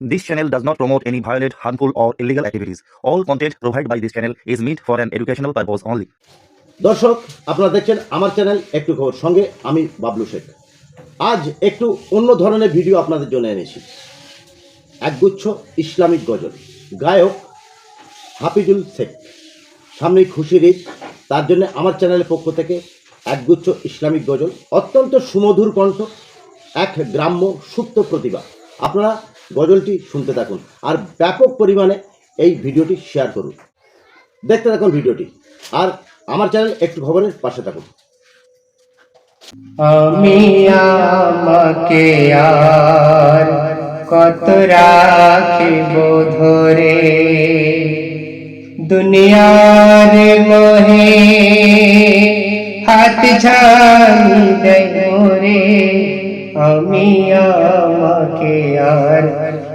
This channel does not promote any violent, harmful, or illegal activities. All content provided by this channel is meant for an educational purpose only. দর্শক আপনারা দেখছেন আমার channel একটু খবর। সঙ্গে আমি বাবলু শেখ। আজ একটু অন্য ধরনের ভিডিও আপনাদের জন্য এনেছি। একগুচ্ছ ইসলামিক গজল। গায়ক হাফিজুল শেখ। সামনেই খুশির ঈদ তার জন্য আমার চ্যানেলের পক্ষ থেকে একগুচ্ছ ইসলামিক গজল। অত্যন্ত সুমধুর কণ্ঠ এক গ্রাম্য সুপ্ত প্রতিভা। আপনারা গজলটি শুনতে থাকুন আর ব্যাপক পরিমাণে এই ভিডিওটি শেয়ার করুন। দেখতে থাকুন ভিডিওটি। আর আমার চ্যানেল একটু খবরের পাশে থাকুন। আমি আমাকে আর কত রাখিব ধরে? দুনিয়ার মহে হাত ছানি দেয় মোরে। আমি আমাকে আর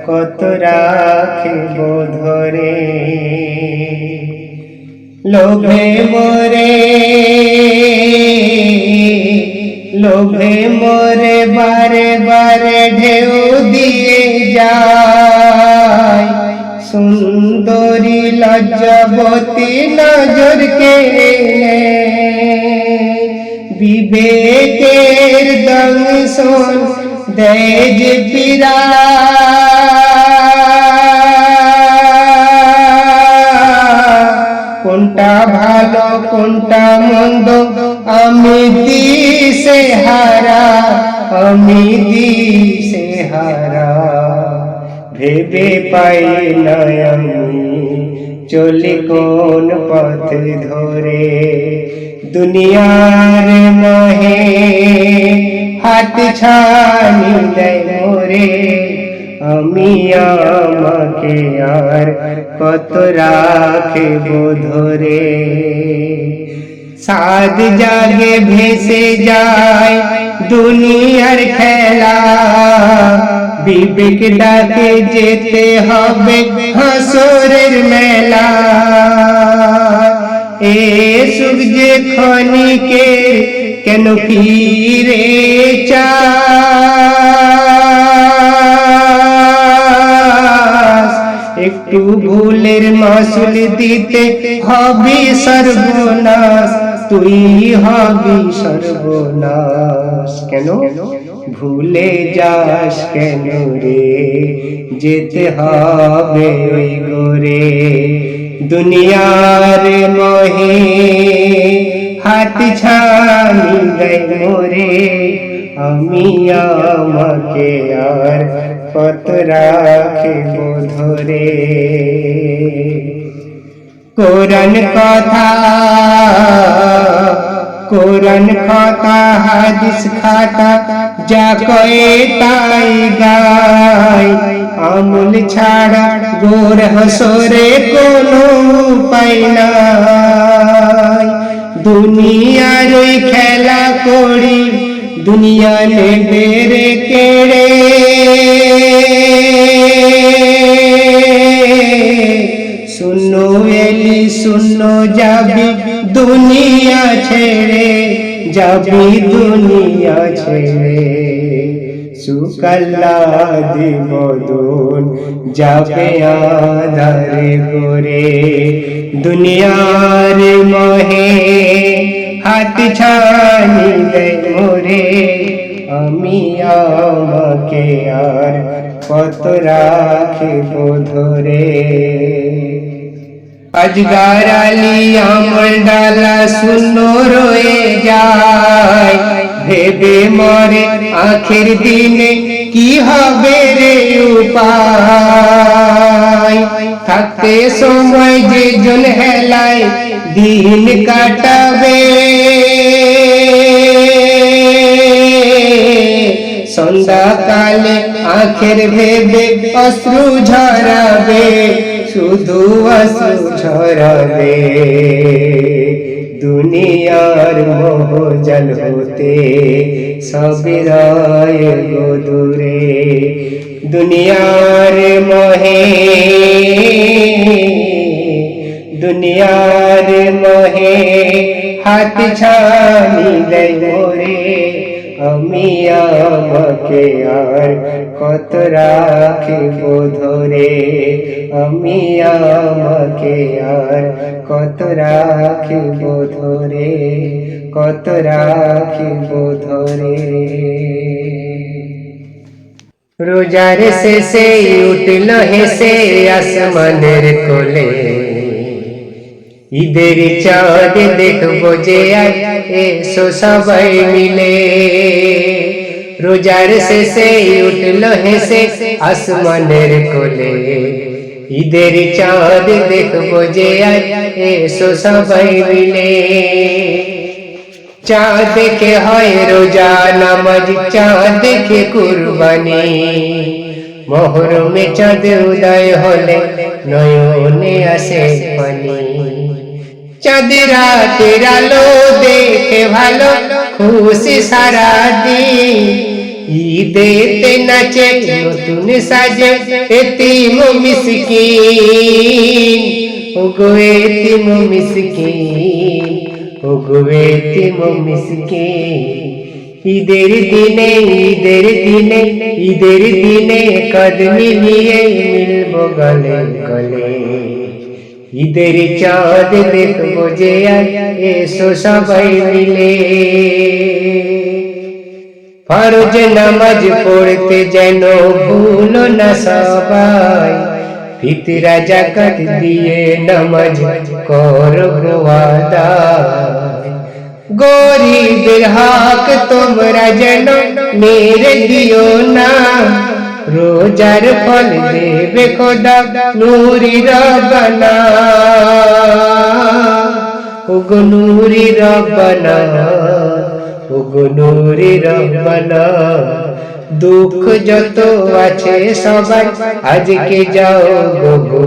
কত রাখিব ধরে? লোভে মরে লোভে মরে বারে বারে ঢেউ দিয়ে যায়। সুন্দরী লজ্জাবতী নজর কে বিবেকের দংশন দেয় যে পিরা কোনটা ভালো কোনটা মন্দ আমি দিশে হারা আমি দিশে হারা ভেবে পাই না আমি চলি কোন পথ ধরে দুনিয়ার মহে হাত দেয় মোরে, আমি আমাকে আর কত রাখিব ধরে। সাদ জাগে ভেসে যায় দুনিয়ার খেলা, বিবেক ডাকে যেতে হবে হাসরের মেলা। এ সুখ যে ক্ষণিকে কেন ফিরে চাস? একটু ভুলের মাসুল দিতে হবি সর্বনাশ। তুই হবি সর্বনাশ। কেন? ভুলে যাস কেন রে? যেতে হবে ওই গোরে। দুনিয়ার মোহে হাত দেয় মোরে আমি আমাকে আর কত রাখিব ধরে। কোরআন কথা কোরআন কথা হাদিস খাতা, যা কয়ে তাই গায়। আমল ছাড়া গোর হসরে কোনো উপায় নাই। দুনিয়ার ওই খেলা করি, দুনিয়া নেবে রে কেড়ে শূন্য এলি শূন্য যাবি দুনিয়া ছেড়ে, যাবি দুনিয়া ছেড়ে। সুকাল্লা দিব দুন যাবে আধারে গোরে দুনিয়ার মহে হাত দেয় মোরে। আমি আমাকে আর কত রাখিব ধরে? আজগার আলী আমল ডালা শূন্য রয়ে যায় ভেবে মরে আখের দিনে কি হবে রে উপায় থাকতে সময় যে জন হেলায় দিন কাটাবে সন্ধ্যাকালে আখের ভেবে অশ্রু ঝরাবে শুধু অশ্রু ঝরাবে দুনিয়ার মোহ জল হতে সবিরায় গো দূরে দুনিয়ার মোহে দুনিয়ার মোহে হাত ছানি দেয় মোরে আমি আমাকে আর কত রাখিব ধরে? আমি আমাকে আর কত রাখিব ধরে? কত রাখিব ধরে? রোজার শেষে উঠল হেসে আসমানের কোলে। ঈদের চাঁদ দেখব যে এসো সবাই মিলে। রোজার শেষে উঠল হেসে আসমানের কোলে। ঈদের চাঁদ দেখব যে এসো সবাই মিলে। চাঁদ দেখে হয় রোজা নামাজ চাঁদ দেখে কুরবানি। মহরমে চাঁদ উদয় হলে নয়নে আসে পানি। চাঁদ রাতের আলো দেখে ভালো, খুশি সারা দিন ঈদেতে নাচে, নতুন সাজে, এতিম মিসকিন। ওগো এতিম মিসকিন, ওগো এতিম মিসকিন। ঈদের দিনে ঈদের দিনে ঈদের দিনে কদমি নিয়ে মিলবো গলে গলে। ঈদের চাঁদ দেখব যে আজ এসো সবাই মিলে ফরজ নামাজ পড়তে যেন ভুলো না সবাই ফিতরা জাকাত দিয়ে নামাজ কর আদায় গরিবের হক তোমরা যেন মেরে দিও না রোজার ফল দেবে খোদা নুরি রবনা ওগো নুরি রবনা ওগো নুরি রবানা দুঃখ যত আছে সবাই আজকে যাও গো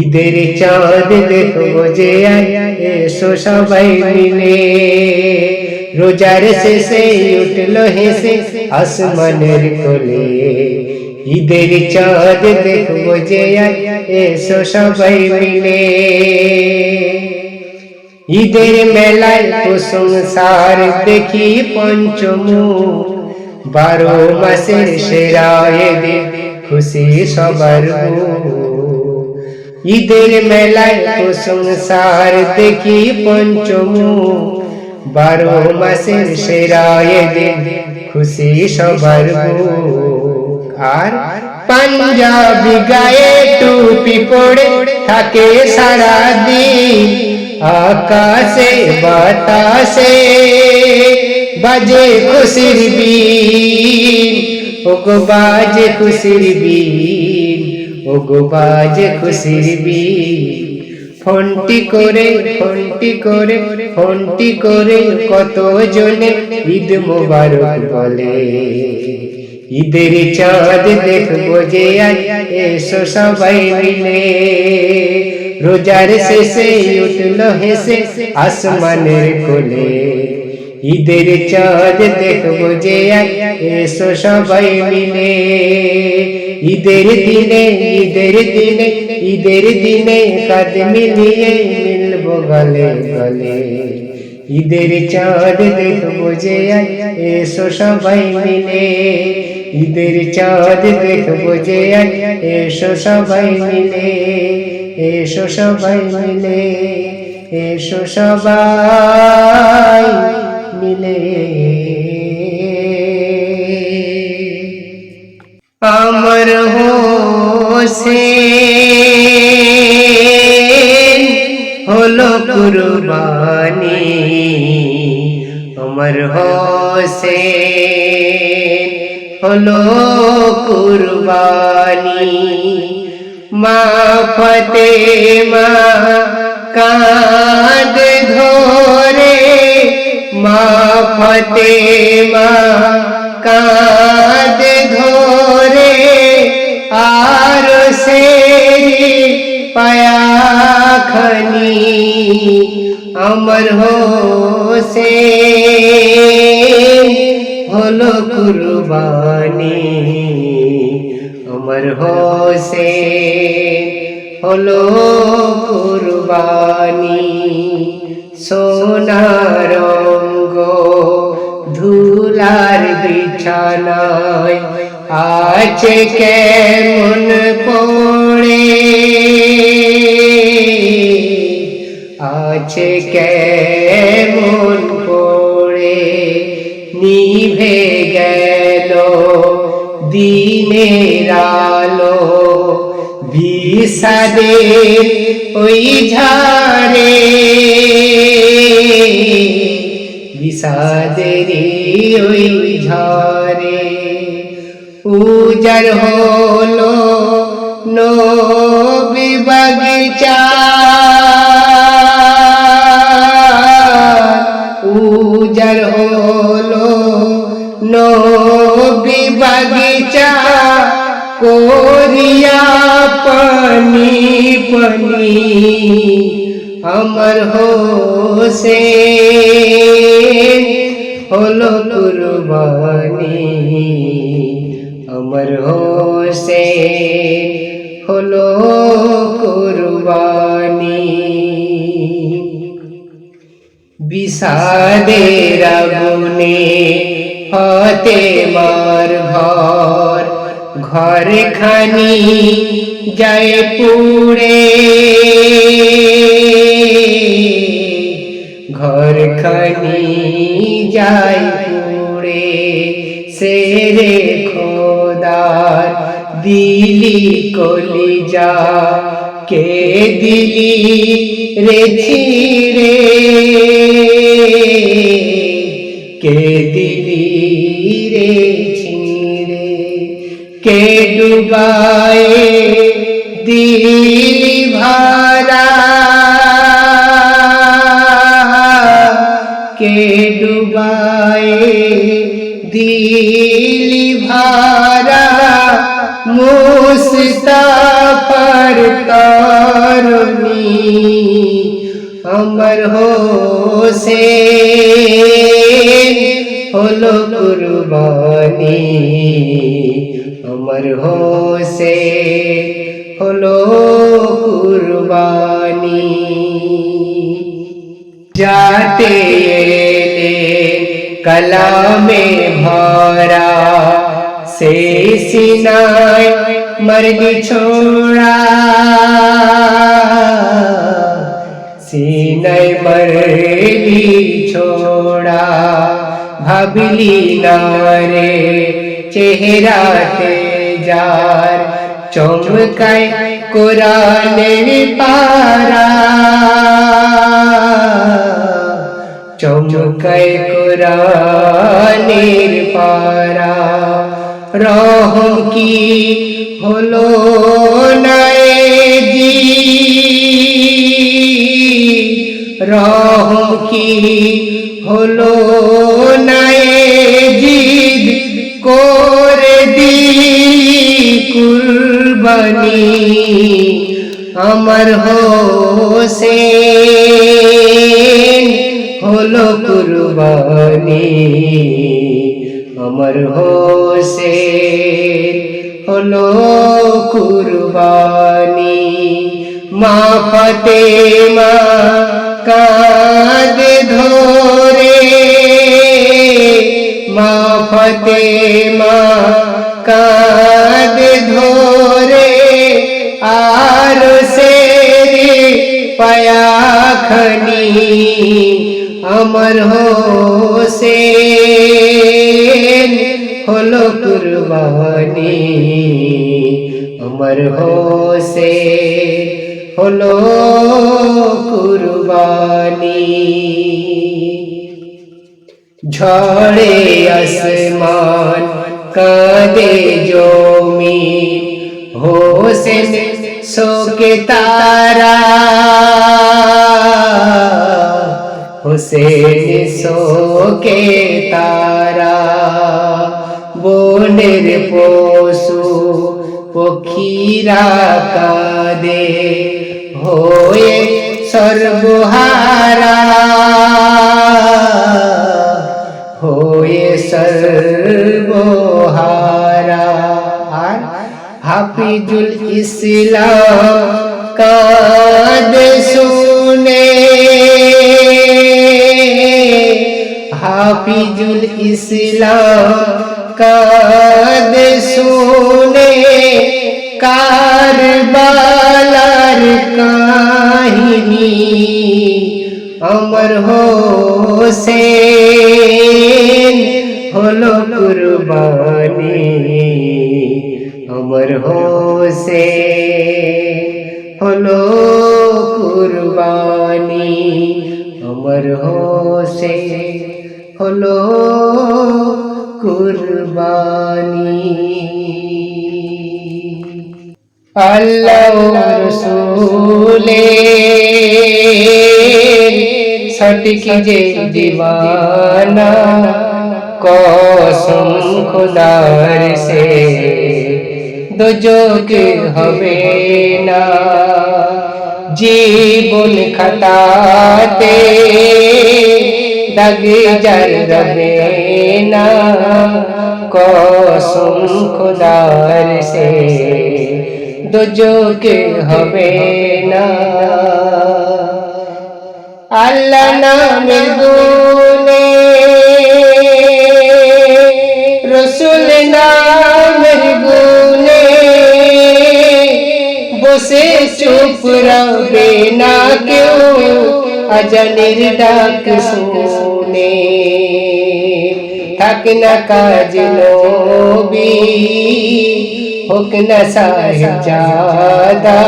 ঈদের চাঁদ দেখব যে আয় এসো সবাই মিলে। রোজার শেষে উঠল হেসে আসমানের কোলে ঈদের চাঁদ দেখব যে এসো সবাই মিলে ঈদের মেলায় প্রশংসার দেখি পঞ্চমু বারো মাসের সেরা এদিন খুশি সবার। ঈদের মেলায় প্রশংসার দেখি পঞ্চমু বারো মাসের সেরা এদিন খুশি সবার। আর পাঞ্জাবি গায়ে টুপি পড়ে থাকে সারা দিন আকাশে বাতাসে বাজে খুশির বীর ওগো বাজে খুশির বীর ওগো বাজে খুশির বীর ফোনটি করে ফোনটি করে ফোনটি করে কত জনে ঈদ মোবারক বলে। ঈদের চাঁদ দেখব যে আজ এসো সবাই মিলে। রোজার শেষে উঠল হেসে আসমানের কোলে। ঈদের চাঁদ দেখব যে আজ এসো সবাই মিলে। ঈদের দিনে ঈদের দিনে ঈদের দিনে কাদ মিলিয়ে মিলবো গলে গলে ঈদের চাঁদ দেখব যে এসো সবাই মিলে ঈদের চাঁদ দেখব যে এসো সবাই মিলে এসো সবাই মিলে এসো সবাই মিলে আমার হোসেন হলো কুরবানি। আমার হোসেন হলো কুরবানি। মা ফতে মা কাঁদ ধরে, মা ফতে মা কাঁদ ধরে আর সে পায়াখানি আমার হোসে হলো কুরবানি। আমার হোসে হলো কুরবানি। সোনার রঙ্গ ধুলার বিছানায় আছে কেমন পড়ে? আছে কেমন পড়ে? নিভে গেল দিনের আলো। বিষাদের ওই ঝাড়ে বিষাদেরই ওই ঝরে উজার হলো নবী বাগিচা। উজার হলো নবী বাগিচা কোরিয়া পানি পানি আমার হোসে হলো কুরবানি। আমার হোসে হলো কুরবানি। বিষাদের আগুনে হতে মার ঘর ঘর খানি যায় পুড়ে ঘর খানি যায় পুড়ে সেরে খোদার দিলি কলিজা। কে দিলি রে ছিড়ে? কে দিলি রে ছিড়ে? কে ডুবায়ে দিলি ভারা কে ডুবায়ে দিলি ভারা মুস্তাফার তরুণী আমার হোসে হলো কুরবানি। আমার হোসে হলো কুরবানি। যাতে কলামে ভরা সে সিনায় মর্গ ছোড়া। সিনায় মর্গি ছোড়া। ভাবলি না রে চেহারাতে যার চমকায় কোরআনের পারা। চমকায় কোরআনের পারা। রহ কি হলো নাই জি রহ কি হলো নাই কুরবানি আমার হোসে হলো কুরবানি আমার হোসে হলো কুরবানি মা ফতেমা কাঁদ ধরে মা ফতেমা কাঁদ ধরে আর সে পায়াখনি আমার হোসে হলো কুরবানি। আমার হোসে হলো কুরবানি। ঝড়ে আসমান কাঁদে জমি হোসেন শোকে তারা হোসেন শোকে তারা বনের পশু পক্ষীরা কাঁদে হয়ে সর্বহারা হয়ে সর্বহারা আর হাফিজুল ইসলাম কাদ শুনে হাফিজুল ইসলাম কাঁদে শুনে কারবালার কাহিনী অমর হোসেন হলো কুরবানি অমর হোসেন হলো কুরবানি। অমর হোসেন হলো কুরবানি। আল্লাহ রসুলে সঠিক যে দিওয়ানা কসম খোদার সে দুজক হবে না, জীবন খাতাতে দাগ যার রবে না, কসম খোদার সে দুজক হবে না। আল্লাহ নামের গুনে বসে চুপ রবে না কেউ আজানের ডাক শুনে থাক না কাজ নবী হোক না সাহেব জাদা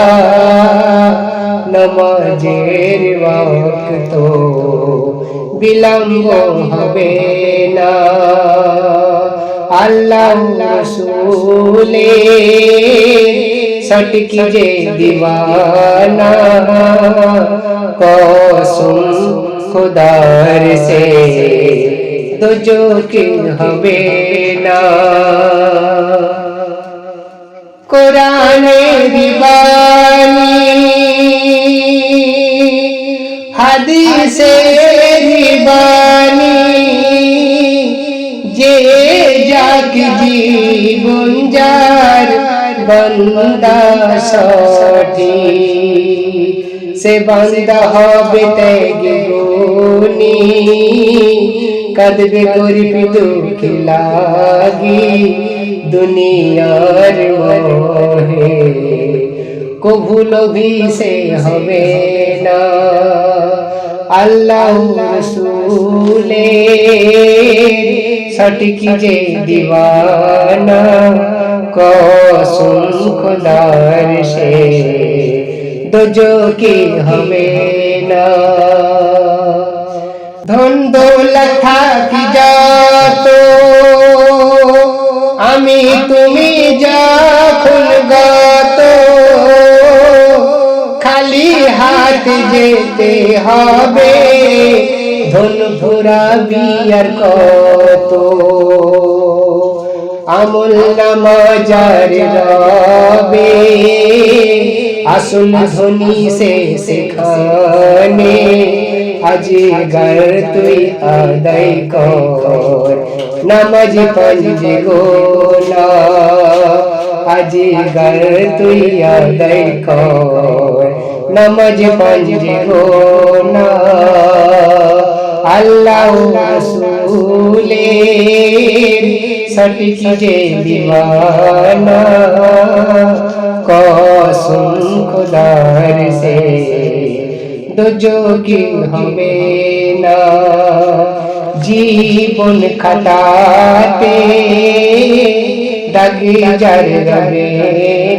নমাজের ওয়াক্ত বিলম্ব হবে না আল্লাহ রসুলে সঠিক যে দিওয়ানা কসম খুদার সে দুজক হবে না কোরআনের বাণী হাদিসের বাণী যে যাক জীবন যার বন্দা সঠি সে বন্দা হবে ত্যাগে গুনি কদবে গরিব দুঃখ লাগি। দুনিয়ার মোহে কভুল ভি সে হবে না। আল্লাহ রসুলে সঠিক যে দিওয়ানা কসম খোদার সে, দুজকি হবে না। ধন দৌলত থাকি যাত, আমি তুমি যখন গত, খালি হাত যেতে হবে, ধন ভুরা বিয়ার কত। আমল নামাজার রবে, আসল ধনী সে সেখানে আজি গর তুই আদায় কর, নামাজ পঞ্জ গোলা আজি গর তুই আদায় কর, নামাজ পঞ্জ গোলা আল্লাহ রসুলে সঠিক যে দিওয়ানা কসম খুদার সে দুজকি হবে না। জীবন খাতাতে দাগি যার রবে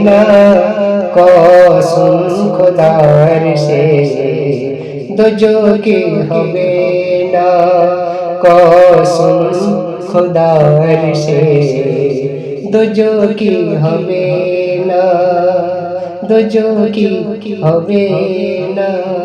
না। কসম খুদার সে দুজকি হবে না কসম খুদার সে দুজকি হবে না? দুজকি হবে না?